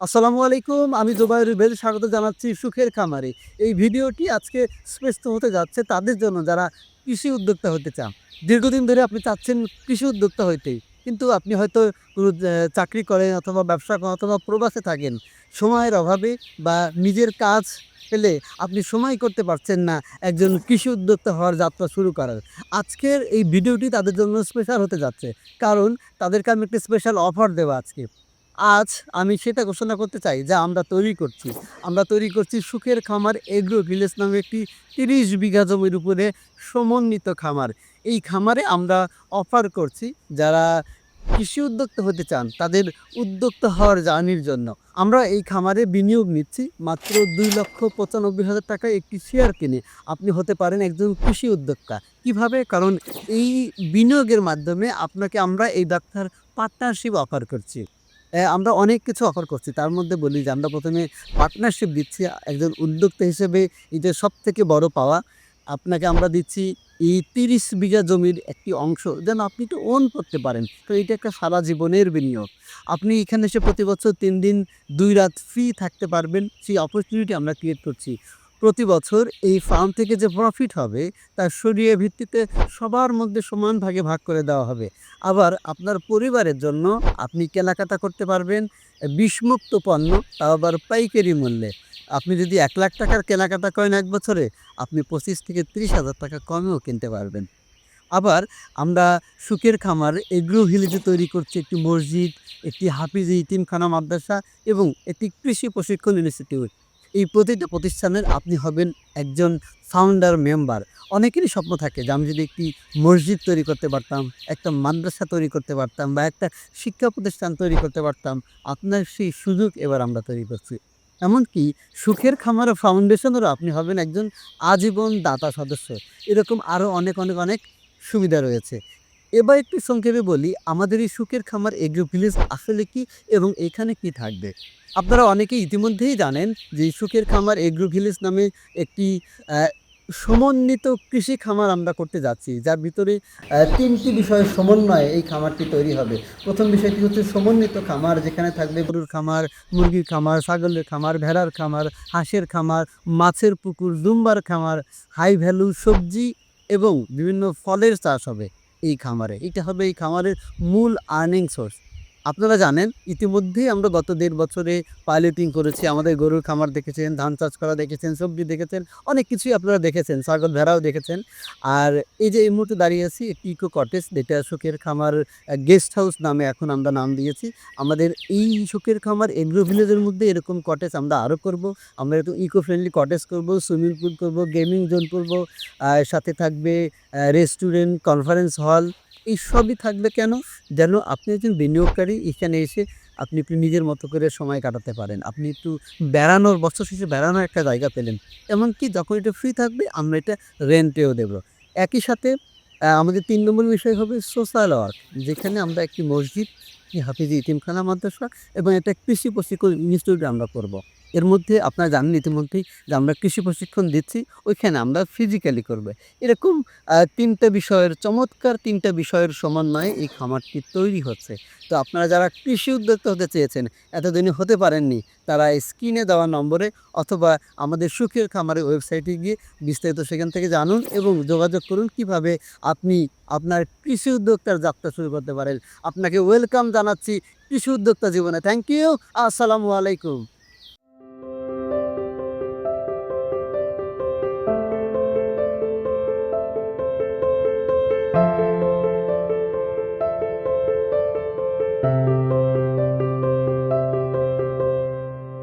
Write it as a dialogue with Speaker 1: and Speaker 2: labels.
Speaker 1: আসসালামু আলাইকুম, আমি জুবাইর বেল স্বাগত জানাচ্ছি সুখের খামারে। এই ভিডিওটি আজকে স্পেষ্ট হতে যাচ্ছে তাদের জন্য যারা কৃষি উদ্যোক্তা হতে চান। দীর্ঘদিন ধরে আপনি চাচ্ছেন কৃষি উদ্যোক্তা হইতে, কিন্তু আপনি হয়তো কোনো চাকরি করেন অথবা ব্যবসা করেন অথবা প্রবাসে থাকেন। সময়ের অভাবে বা নিজের কাজ পেলে আপনি সময় করতে পারছেন না একজন কৃষি উদ্যোক্তা হওয়ার যাত্রা শুরু করার। আজকের এই ভিডিওটি তাদের জন্য স্পেশাল হতে যাচ্ছে। কারণ তাদেরকে আমি একটা স্পেশাল অফার দেবো আজকে। আজ আমি সেটা ঘোষণা করতে চাই যা আমরা তৈরি করছি। আমরা তৈরি করছি সুখের খামার এগ্রো ভিলেজ নামে একটি তিরিশ বিঘা জমির উপরে সমন্বিত খামার। এই খামারে আমরা অফার করছি যারা কৃষি উদ্যোক্তা হতে চান তাদের উদ্যোক্তা হওয়ার জার্নির জন্য। আমরা এই খামারে বিনিয়োগ নিচ্ছি মাত্র দুই লক্ষ পঁচানব্বই হাজার টাকায় একটি শেয়ার কিনে। আপনি হতে পারেন একজন কৃষি উদ্যোক্তা। কীভাবে? কারণ এই বিনিয়োগের মাধ্যমে আপনাকে আমরা এই ডাক্তার পার্টনারশিপ অফার করছি। আমরা অনেক কিছু অফার করছি। তার মধ্যে বলি যে, আমরা প্রথমে পার্টনারশিপ দিচ্ছি একজন উদ্যোক্তা হিসেবে এটা সব থেকে বড় পাওয়া। আপনাকে আমরা দিচ্ছি এই তিরিশ বিঘা জমির একটি অংশ যেন আপনি একটু ওন করতে পারেন। তো এটা একটা সারা জীবনের বিনিয়োগ। আপনি এখানে এসে প্রতি বছর তিন দিন দুই রাত ফ্রি থাকতে পারবেন। সেই অপরচুনিটি আমরা ক্রিয়েট করছি। প্রতি বছর এই ফার্ম থেকে যে প্রফিট হবে, তার সরিয়ে ভিত্তিতে সবার মধ্যে সমান ভাগে ভাগ করে দেওয়া হবে। আবার আপনার পরিবারের জন্য আপনি কেনাকাটা করতে পারবেন, বিষমুক্ত পণ্য, তাও আবার পাইকারি মূল্যে। আপনি যদি এক লাখ টাকার কেনাকাটা করেন এক বছরে, আপনি পঁচিশ থেকে ত্রিশ হাজার টাকা কমেও কিনতে পারবেন। আবার আমরা সুখের খামার, এগ্রো ভিলেজে তৈরি করছি, একটি মসজিদ, একটি হাফিজ ইতিমখানা মাদ্রাসা এবং একটি কৃষি প্রশিক্ষণ ইনস্টিটিউট। এই প্রতিটা প্রতিষ্ঠানের আপনি হবেন একজন ফাউন্ডার মেম্বার অনেকেরই স্বপ্ন থাকে যে আমি যদি একটি মসজিদ তৈরি করতে পারতাম, একটা মাদ্রাসা তৈরি করতে পারতাম বা একটা শিক্ষা প্রতিষ্ঠান তৈরি করতে পারতাম, আপনার সেই সুযোগ এবার আমরা তৈরি করছি। এমনকি সুখের খামার ফাউন্ডেশনেরও আপনি হবেন একজন আজীবন দাতা সদস্য। এরকম আরও অনেক অনেক অনেক সুবিধা রয়েছে। এবার একটু সংক্ষেপে বলি, আমাদের এই সুখের খামার এগ্রো ভিলেজ আসলে কি এবং এখানে কি থাকবে? আপনারা অনেকে ইতিমধ্যেই জানেন যে সুখের খামার এগ্রো ভিলেজ নামে একটি সমন্বিত কৃষি খামার আমরা করতে যাচ্ছি, যার ভিতরে তিনটি বিষয়ের সমন্বয়ে এই খামারটি তৈরি হবে। প্রথম বিষয়টি হচ্ছে সমন্বিত খামার, যেখানে থাকবে গরুর খামার, মুরগির খামার, ছাগলের খামার, ভেড়ার খামার, হাঁসের খামার, মাছের পুকুর দুম্বার খামার, হাই ভ্যালু সবজি এবং বিভিন্ন ফলের চাষ হবে। এই খামারে। এটা হবে এই খামারের মূল আর্নিং সোর্স আপনারা জানেন, ইতিমধ্যেই আমরা গত দেড় বছরে পাইলটিং করেছি। আমাদের গরুর খামার দেখেছেন, ধান চাষ করা দেখেছেন, সবজি দেখেছেন, অনেক কিছুই আপনারা দেখেছেন, ছাগল ভেড়াও দেখেছেন। আর এই যে এই মুহূর্তে দাঁড়িয়ে আছি একটি ইকো কটেজ যেটা সুখের খামার গেস্ট হাউস নামে এখন আমরা নাম দিয়েছি। আমাদের এই সুখের খামার এগ্রো ভিলেজের মধ্যে এরকম কটেজ আমরা আরও করব। আমরা একটু ইকো ফ্রেন্ডলি কটেজ করব সুইমিং পুল করব গেমিং জোন করব সাথে থাকবে রেস্টুরেন্ট কনফারেন্স হল এই সবই থাকবে কেন? যেন আপনি একজন বিনিয়োগকারী, এখানে এসে আপনি একটু নিজের মতো করে সময় কাটাতে পারেন। আপনি একটু বেড়ানোর, বছর শেষে বেড়ানোর একটা জায়গা পেলেন। এমনকি যখন এটা ফ্রি থাকবে, আমরা এটা রেন্টেও দেব। একই সাথে আমাদের তিন নম্বর বিষয় হবে সোশ্যাল ওয়ার্ক যেখানে আমরা একটি মসজিদ, হাফিজি ইতিমখানা মাদ্রাসা এবং একটা কৃষি প্রশিক্ষণ ইনস্টিটিউট আমরা করব। এর মধ্যে আপনারা জানেন ইতিমধ্যেই যে আমরা কৃষি প্রশিক্ষণ দিচ্ছি, ওইখানে আমরা ফিজিক্যালি করবে। এরকম তিনটা বিষয়ের, চমৎকার তিনটা বিষয়ের সমন্বয়ে এই খামারটি তৈরি হচ্ছে। তো আপনারা যারা কৃষি উদ্যোক্তা হতে চেয়েছেন, এতদিনে হতে পারেননি, তারা স্ক্রিনে দেওয়া নম্বরে অথবা আমাদের সুখের খামারের ওয়েবসাইটে গিয়ে বিস্তারিত সেখান থেকে জানুন এবং যোগাযোগ করুন কীভাবে আপনি আপনার কৃষি উদ্যোক্তার যাত্রা শুরু করতে পারেন। আপনাকে ওয়েলকাম জানাচ্ছি কৃষি উদ্যোক্তা জীবনে। থ্যাংক ইউ, আসসালামু আলাইকুম।